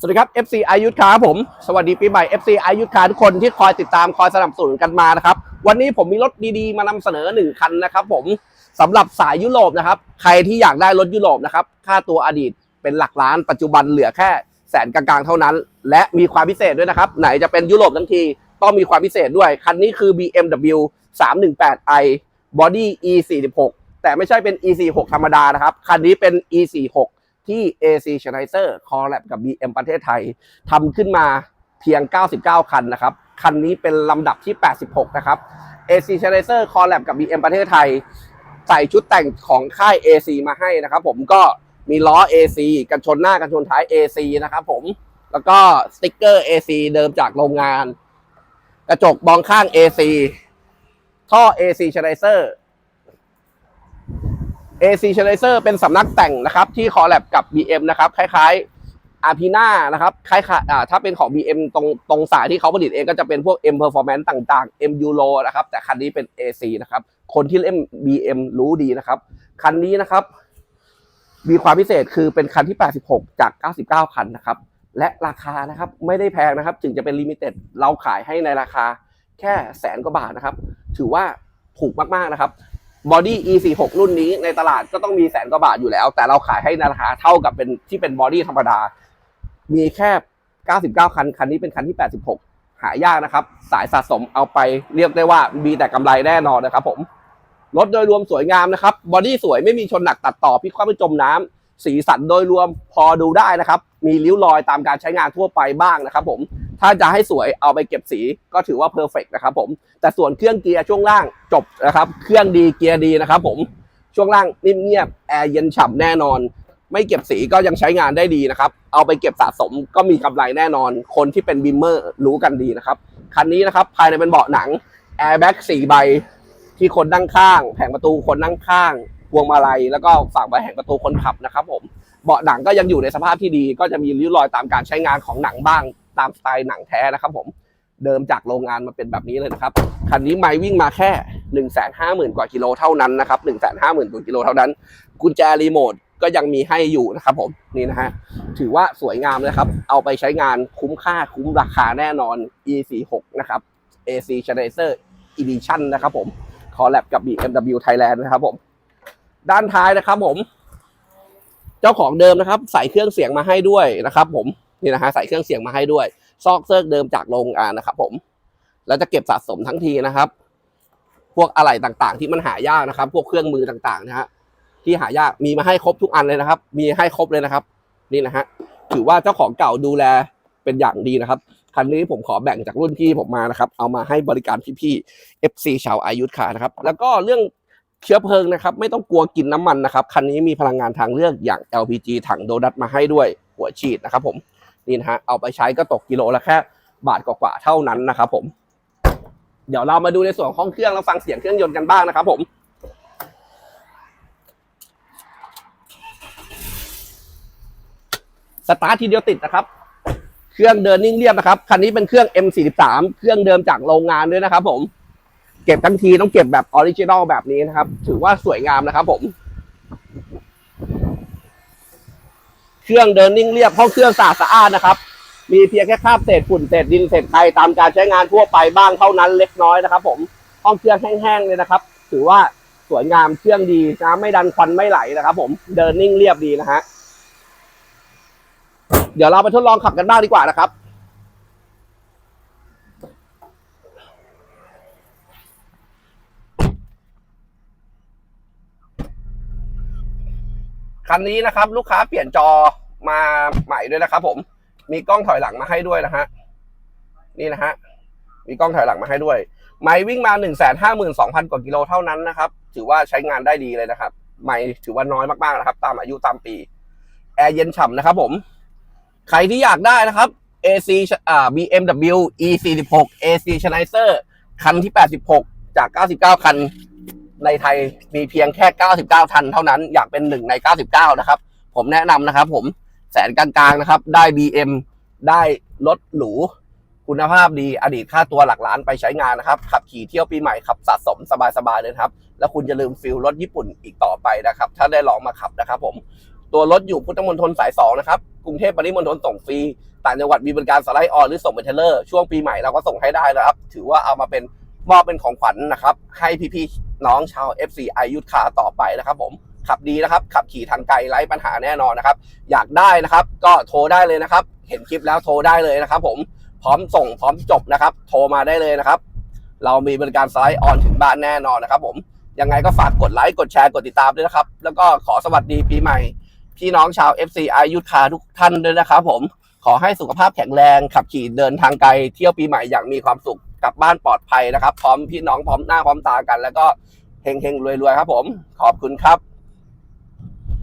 สวัสดีครับ FC อายุทธคาผม สวัสดีปีใหม่ FC อายุทธาทุกคนที่คอยติดตามคอยสนับสนุนกันมานะครับ วันนี้ผมมีรถดีๆ มานำเสนอหนึ่งคันนะครับผมสำหรับสายยุโรปนะครับ ใครที่อยากได้รถยุโรปนะครับ ค่าตัวอดีตเป็นหลักล้าน ปัจจุบันเหลือแค่แสนกลางๆเท่านั้น และมีความพิเศษด้วยนะครับ ไหนจะเป็นยุโรปทั้งที ต้องมีความพิเศษด้วย คันนี้คือ BMW 318i Body E46 แต่ไม่ใช่เป็น E46 ธรรมดานะครับ คันนี้เป็น E46 ที่ AC c h a n i z e r คอลแลบกับ BM ประเทศไทยทำขึ้นมาเพียง 99 คันนะครับ คันนี้เป็นลำดับที่ 86 นะครับ AC c h a n i z e r คอลแลบกับ BM ประเทศไทย ใส่ชุดแต่งของค่าย AC มาให้นะครับ ผมก็มีล้อ AC กันชนหน้ากันชนท้าย AC นะครับผมแล้วก็สติ๊กเกอร์ AC เดิมจากโรงงาน กระจกมองข้าง AC ท่อ AC c h a n i z e r AC c h a n i z e r เป็นสำนักแต่งนะครับ ที่คอลแลบกับ BM นะครับคล้ายๆ a r p i n a นะครับคล้ายๆอ่าถ้าเป็นของ BM ตรงตรงสายที่เขาผลิตเองก็จะเป็นพวก M Performance ต่างๆ M Euro นะครับ แต่คันนี้เป็น AC นะครับ คนที่เล่น BM รู้ดีนะครับ คันนี้นะครับ มีความพิเศษคือเป็นคันที่ 86 จาก 99 คันนะครับ และราคานะครับไม่ได้แพงนะครับ ถึงจะเป็นลิมิเต็ดเราขายให้ในราคาแค่แสนกว่าบาทนะครับ ถือว่าถูกมากๆนะครับ บอดี้ E46 รุ่นนี้ในตลาดก็ต้องมีแสนกว่าบาทอยู่แล้ว แต่เราขายให้นราคาเท่ากับเป็นที่เป็นบอดี้ธรรมดา มีแค่ 99 คัน คันนี้เป็นคันที่ 86 หายากนะครับ สายสะสมเอาไปเรียกได้ว่ามีแต่กำไรแน่นอนนะครับผม รถโดยรวมสวยงามนะครับ บอดี้สวยไม่มีชนหนักตัดต่อพิกคว่ำไม่จมน้ำสีสันโดยรวมพอดูได้นะครับ มีริ้วรอยตามการใช้งานทั่วไปบ้างนะครับผม ถ้าจะให้สวยเอาไปเก็บสีก็ถือว่าเพอร์เฟกนะครับผม แต่ส่วนเครื่องเกียร์ช่วงล่างจบนะครับ เครื่องดีเกียร์ดีนะครับผม ช่วงล่างนิ่มเงียบแอร์เย็นฉ่ำแน่นอน ไม่เก็บสีก็ยังใช้งานได้ดีนะครับ เอาไปเก็บสะสมก็มีกำไรแน่นอน คนที่เป็นบิมเมอร์รู้กันดีนะครับ คันนี้นะครับภายในเป็นเบาะหนังแอร์แบ็กสี่ใบที่คนนั่งข้าง แผงประตูคนนั่งข้างพวงมาลัยแล้วก็ฝั่งใบแผงประตูคนขับนะครับผมเบาะหนังก็ยังอยู่ในสภาพที่ดี ก็จะมีริ้วรอยตามการใช้งานของหนังบ้าง ตามสไตล์หนังแท้นะครับผมเดิมจากโรงงานมาเป็นแบบนี้เลยนะครับ คันนี้ไม่วิ่งมาแค่1นึ่งแสนห้าหมื่นกว่ากิโลเท่านั้นนะครับหนึ่งแสนห้าหมื่นกว่ากิโลเท่านั้น กุญแจรีโมทก็ยังมีให้อยู่นะครับผมนี่นะฮะถือว่าสวยงามเลยครับ เอาไปใช้งานคุ้มค่าคุ้มราคาแน่นอน E46 นะครับ AC c h a n i z e r Edition นะครับผมคอลแลบกับ BMW Thailand นะครับผม ด้านท้ายนะครับผม เจ้าของเดิมนะครับ ใส่เครื่องเสียงมาให้ด้วยนะครับผม นี่นะฮะใส่เครื่องเสียงมาให้ด้วย ซอกเซิร์กเดิมจากโรงงานนะครับผมแล้วจะเก็บสะสมทั้งทีนะครับ พวกอะไหล่ต่างๆ ที่มันหายากนะครับ พวกเครื่องมือต่างๆนะฮะที่หายากมีมาให้ครบทุกอันเลยนะครับ มีให้ครบเลยนะครับ นี่นะฮะถือว่าเจ้าของเก่าดูแลเป็นอย่างดีนะครับคันนี้ผมขอแบ่งจากรุ่นพี่ผมมานะครับ เอามาให้บริการพี่ๆ FC ชาวอายุทธานะครับ แล้วก็เรื่องเชื้อเพลิงนะครับ ไม่ต้องกลัวกินน้ำมันนะครับ คันนี้มีพลังงานทางเลือกอย่าง LPG ถังโดนัทมาให้ด้วยหัวฉีดนะครับผม นี่นะฮะเอาไปใช้ก็ตกกิโลละแค่บาทกว่าๆเท่านั้นนะครับผมเดี๋ยวเรามาดูในส่วนของห้องเครื่องแล้วฟังเสียงเครื่องยนต์กันบ้างนะครับผมสตาร์ททีเดียวติดนะครับ เครื่องเดินนิ่งเรียบนะครับ คันนี้เป็นเครื่อง M43 เครื่องเดิมจากโรงงานด้วยนะครับผม เก็บทั้งทีต้องเก็บแบบออริจินอลแบบนี้นะครับ ถือว่าสวยงามนะครับผม เครื่องเดินนิ่งเรียบห้องเครื่องสะอาดสะอาดนะครับ มีเพียงแค่คราบเศษฝุ่นเศษดินเศษไทรตามการใช้งานทั่วไปบ้างเท่านั้นเล็กน้อยนะครับ ผมห้องเครื่องแห้งๆเลยนะครับ ถือว่าสวยงามเครื่องดีน้ำไม่ดันควันไม่ไหลนะครับ ผมเดินนิ่งเรียบดีนะฮะเดี๋ยวเราไปทดลองขับกันบ้างดีกว่านะครับ คันนี้นะครับ ลูกค้าเปลี่ยนจอมาใหม่ด้วยนะครับ ผม มีกล้องถอยหลังมาให้ด้วยนะฮะนี่นะฮะมีกล้องถอยหลังมาให้ด้วยไม่วิ่งมา1นึ่งแสนห้าหมื่นสองพันกว่ากิโลเท่านั้นนะครับ ถือว่าใช้งานได้ดีเลยนะครับ ไม่ถือว่าน้อยมากๆนะครับ ตามอายุตามปี แอร์เย็นฉ่ำนะครับผม ใครที่อยากได้นะครับ AC อ่า BMW E46 AC c h a n i z e r คันที่ 86 จาก 99 คัน ในไทยมีเพียงแค่ 99 คันเท่านั้นอยากเป็นหนึ่งใน 99 นะครับ ผมแนะนำนะครับ ผมแสนกลางๆนะครับ ได้ BM ได้รถหรู คุณภาพดีอดีตค่าตัวหลักล้านไปใช้งานนะครับ ขับขี่เที่ยวปีใหม่ขับสะสมสบายๆเลยครับ แล้วคุณจะลืมฟิลรถญี่ปุ่นอีกต่อไปนะครับ ถ้าได้ลองมาขับนะครับ ผมตัวรถอยู่พุทธมณฑลสายสองนะครับกรุงเทพปริมณฑลส่งฟรีต่างจังหวัดมีบริการสไลด์ออนหรือส่งเป็นเทเลอร์ช่วงปีใหม่เราก็ส่งให้ได้นะครับ ถือว่าเอามาเป็นมอบเป็นของขวัญนะครับ ให้พี่ๆ น้องชาว FC อายุทธคาต่อไปนะครับผมขับดีนะครับ ขับขี่ทางไกลไร้ปัญหาแน่นอนนะครับ อยากได้นะครับ ก็โทรได้เลยนะครับ เห็นคลิปแล้วโทรได้เลยนะครับ ผมพร้อมส่งพร้อมจบนะครับ โทรมาได้เลยนะครับ เรามีบริการไลด์ออนถึงบ้านแน่นอนนะครับ ผมยังไงก็ฝากกดไลค์กดแชร์กดติดตามด้วยนะครับ แล้วก็ขอสวัสดีปีใหม่ พี่น้องชาว FC อายุทธคาทุกท่านด้วยนะครับ ผมขอให้สุขภาพแข็งแรง ขับขี่เดินทางไกลเที่ยวปีใหม่อย่างมีความสุข กลับบ้านปลอดภัยนะครับ พร้อมพี่น้องพร้อมหน้าพร้อมตากัน แล้วก็เฮงเฮงรวยๆครับผม ขอบคุณครับ